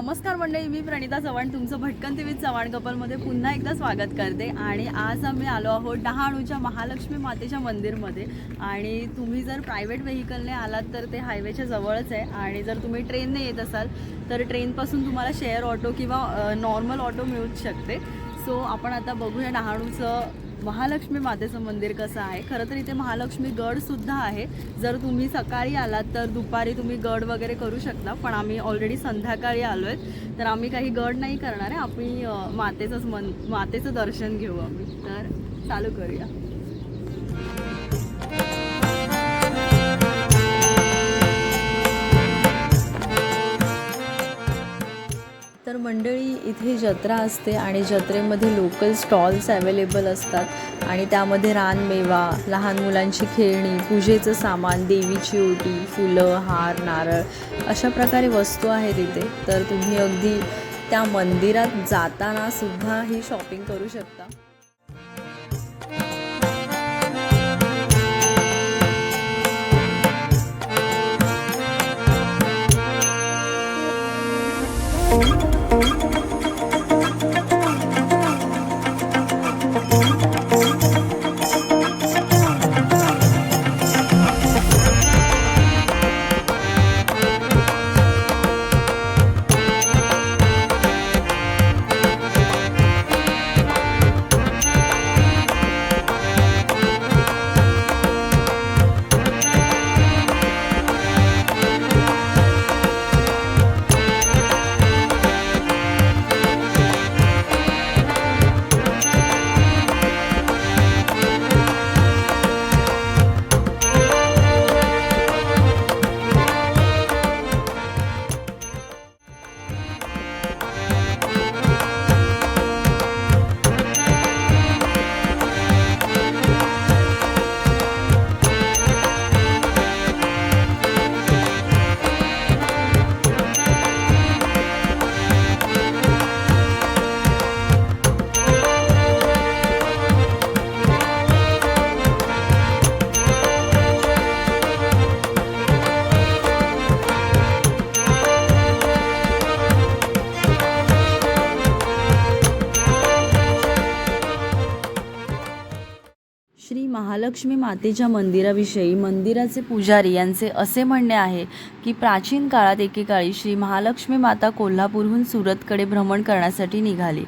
नमस्कार मंडळी मी प्रणिता चव्हाण तुमचं भटकन टीव्ही चव्हाण कपलमध्ये पुन्हा एकदा स्वागत करते. आणि आज आम्ही आलो आहोत डहाणूच्या महालक्ष्मी मातेच्या मंदिरमध्ये. आणि तुम्ही जर प्रायव्हेट व्हेकलने आलात तर ते हायवेच्या जवळच आहे. आणि जर तुम्ही ट्रेनने येत असाल तर ट्रेनपासून तुम्हाला शेअर ऑटो किंवा नॉर्मल ऑटो मिळूच शकते. सो आपण आता बघूया डहाणूचं महालक्ष्मी मातेचं मंदिर कसं आहे? खरं तर इथे महालक्ष्मी गड सुद्धा आहे. जर तुम्ही सकाळी आलात तर दुपारी तुम्ही गड वगैरे करू शकता पण आम्ही ऑलरेडी संध्याकाळी आलो आहेत तर आम्ही काही गड नाही करणार आहे. आम्ही मातेचंच मन मातेचं दर्शन घेऊ आम्ही. तर चालू करूया. तर मंडळी इथे जत्रा असते आणि जत्रेमध्ये लोकल स्टॉल्स अवेलेबल असतात. आणि त्यामध्ये रानमेवा लहान मुलांची खेळणी पूजेचं सामान देवीची ओटी फुलं हार नारळ अशा प्रकारे वस्तू आहेत इथे. तर तुम्ही अगदी त्या मंदिरात जाताना सुद्धा ही शॉपिंग करू शकता. महालक्ष्मी मातेच्या मंदिराविषयी मंदिराचे पुजारी यांचे असे म्हणणे आहे की प्राचीन काळात एकेकाळी श्री महालक्ष्मी माता कोल्हापूरहून सुरतकडे भ्रमण करण्यासाठी निघाली.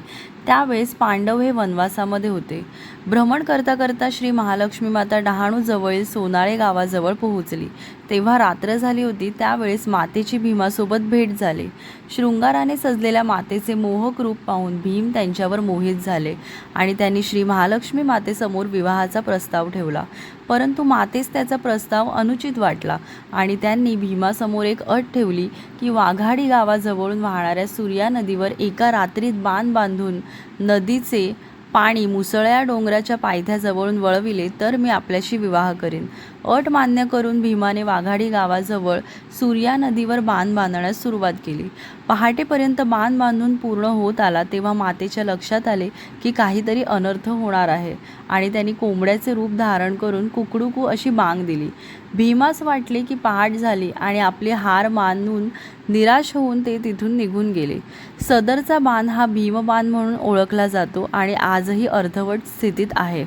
त्यावेळेस पांडव हे वनवासामध्ये होते. भ्रमण करता करता श्री महालक्ष्मी माता डहाणूजवळील सोनाळे गावाजवळ पोहोचली. तेव्हा रात्र झाली होती त्यावेळेस मातेची भीमासोबत भेट झाली. शृंगाराने सजलेल्या मातेचे मोहक रूप पाहून भीम त्यांच्यावर मोहित झाले आणि त्यांनी श्री महालक्ष्मी मातेसमोर विवाहाचा प्रस्ताव ठेवला. परंतु मातेस त्याचा प्रस्ताव अनुचित वाटला आणि त्यांनी भीमासमोर एक अट ठेवली की वाघाडी गावाजवळून वाहणाऱ्या सूर्या नदीवर एका रात्रीत बांध बांधून नदीचे पाणी मुसळ्या डोंगराच्या पायथ्याजवळून वळविले तर मी आपल्याशी विवाह करीन. अट मान्य करून भीमाने वाघाडी गावाजवळ सूर्या नदीवर बांध बांधण्यास सुरुवात केली. पहाटेपर्यंत बांध बांधून पूर्ण होत आला तेव्हा मातेच्या लक्षात आले की काहीतरी अनर्थ होणार आहे आणि त्यांनी कोंबड्याचे रूप धारण करून कुकडुकू अशी बांग दिली. भीमास वाटले की पहाट झाली आणि आपले हार मानून निराश होऊन ते तिथून निघून गेले. सदरचा बांध हा भीमबांध म्हणून ओळखला जातो आणि आजही अर्धवट स्थितीत आहे.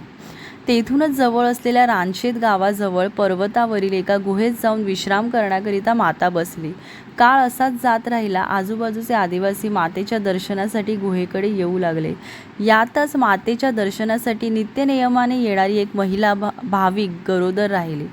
तेथूनच जवळ असलेल्या रानशेत गावाजवळ पर्वतावरील एका गुहेत जाऊन विश्राम करण्याकरिता माता बसली. काळ असाच जात राहिला आजूबाजूचे आदिवासी मातेच्या दर्शनासाठी गुहेकडे येऊ लागले. यातच मातेच्या दर्शनासाठी नित्यनियमाने येणारी एक महिला भा भाविक गरोदर राहिली.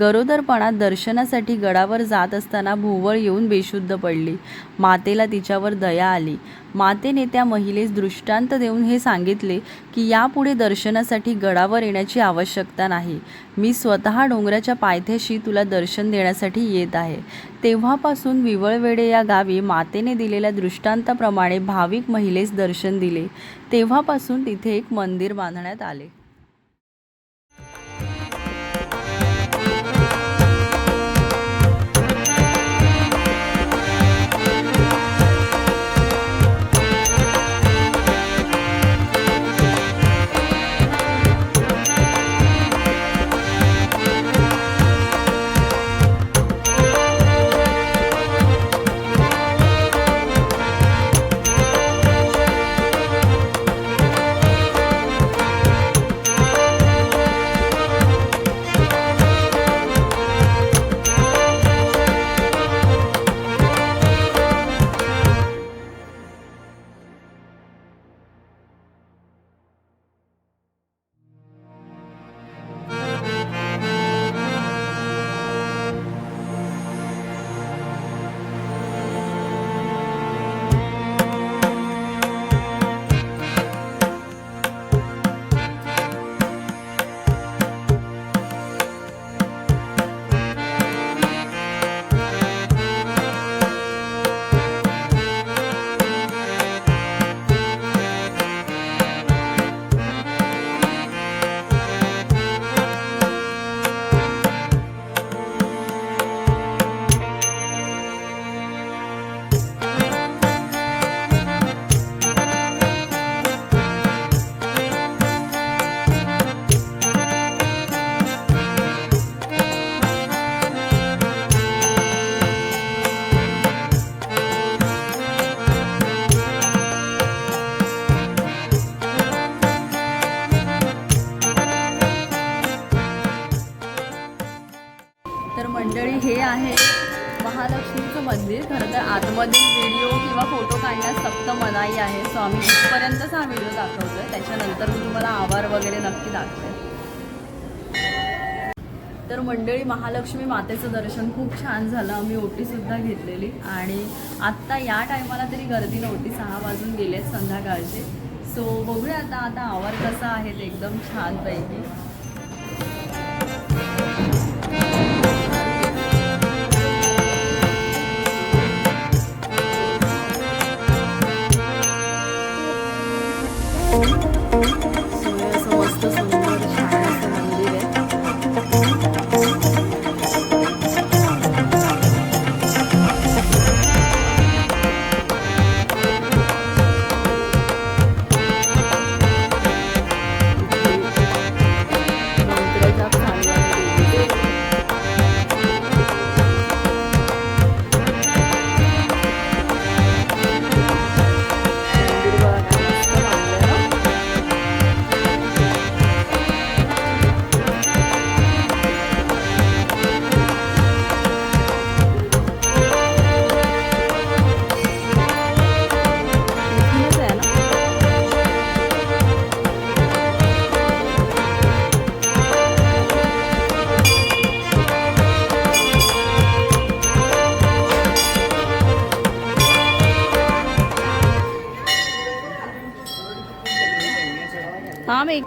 गरोदरपणात दर्शनासाठी गडावर जात असताना भुवळ येऊन बेशुद्ध पडली. मातेला तिच्यावर दया आली. मातेने त्या महिलेस दृष्टांत देऊन हे सांगितले की यापुढे दर्शनासाठी गडावर येण्याची आवश्यकता नाही. मी स्वतः डोंगराच्या पायथ्याशी तुला दर्शन देण्यासाठी येत आहे. तेव्हापासून विवळवेडे या गावी मातेने दिलेल्या दृष्टांताप्रमाणे भाविक महिलेस दर्शन दिले. तेव्हापासून तिथे एक मंदिर बांधण्यात आले. आहे. सो आम्ही इथपर्यंतच हा व्हिडिओ दाखवतोय. त्याच्यानंतर मी तुम्हाला आभार वगैरे नक्की दाखवेन. तर मंडळी महालक्ष्मी मातेचं दर्शन खूप छान झालं. आम्ही ओटीसुद्धा घेतलेली. आणि आत्ता या टायमाला तरी गर्दी नव्हती सहा वाजून गेले संध्याकाळचे. सो बघूया आता आता आवार कसा आहे एकदम छानपैकी. हा मी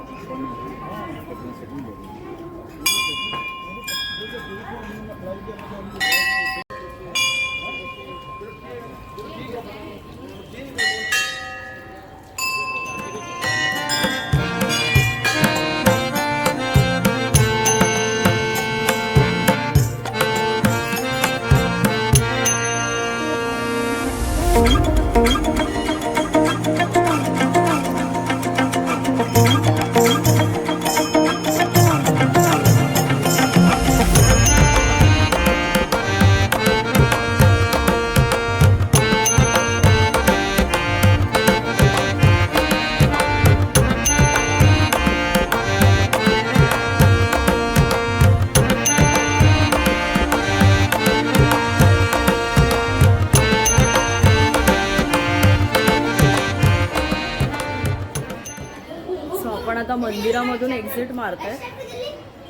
मंदिरामधून एक्झिट मारतोय.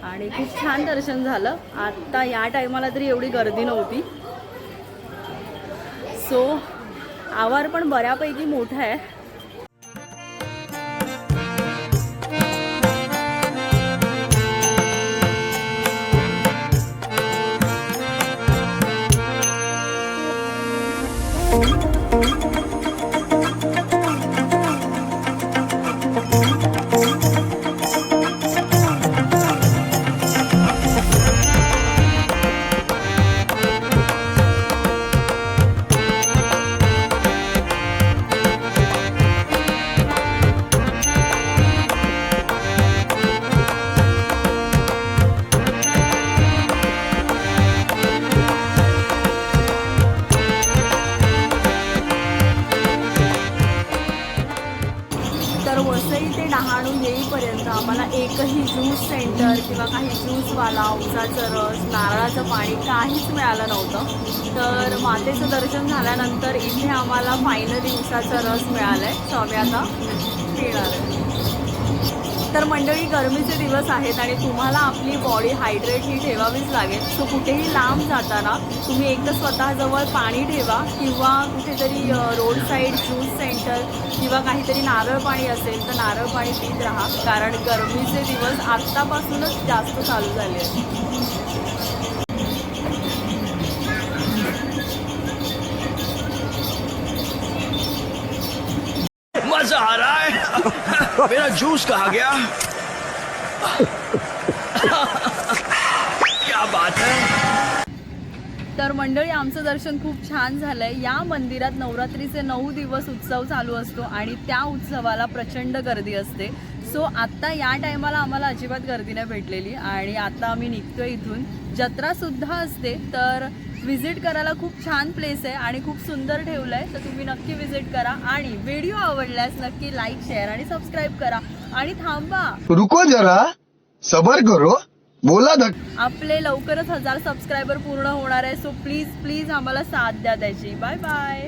आणि खूप छान दर्शन झालं. आत्ता या टायमाला तरी एवढी गर्दी नव्हती. सो आवार पण बऱ्यापैकी मोठा आहे. एकही ज्यूस सेंटर किंवा काही ज्यूसवाला उसाचं रस नारळाचं पाणी काहीच मिळालं नव्हतं. तर मातेचं दर्शन झाल्यानंतर इथे आम्हाला फायनली उसाचा रस मिळाला आहे सो आम्ही आता पिणार आहे तर मंडळी गरमीचे दिवस आहेत आणि तुम्हाला आपली बॉडी हायड्रेट ही ठेवावीच लागेल. सो कुठेही लांब जाताना तुम्ही एकदा स्वतःजवळ पाणी ठेवा किंवा कुठेतरी रोड साईड ज्यूस सेंटर किंवा काहीतरी नारळ पाणी असेल तर नारळ पाणी पीत राहा. कारण गरमीचे दिवस आत्तापासूनच जास्त चालू झाले आहेत. मेरा जूस कहा गया? क्या बात है? तर मंडळी आमचं दर्शन खूप छान झालंय. या मंदिरात नवरात्रीचे नऊ दिवस उत्सव चालू असतो आणि त्या उत्सवाला प्रचंड गर्दी असते. सो आत्ता या टायमाला आम्हाला अजिबात गर्दी नाही भेटलेली आणि आता आम्ही निघतोय इथून. जत्रा सुद्धा असते तर व्हिजिट करायला खूप छान प्लेस आहे आणि खूप सुंदर ठेवलं आहे तर तुम्ही नक्की व्हिजिट करा आणि व्हिडिओ आवडल्यास नक्की लाईक शेअर आणि सबस्क्राईब करा. आणि थांबा. रुको जरा. सबर करो. बोला आपले लवकरच हजार सबस्क्रायबर पूर्ण होणार आहे सो प्लीज प्लीज आम्हाला साथ द्या त्याची. Bye bye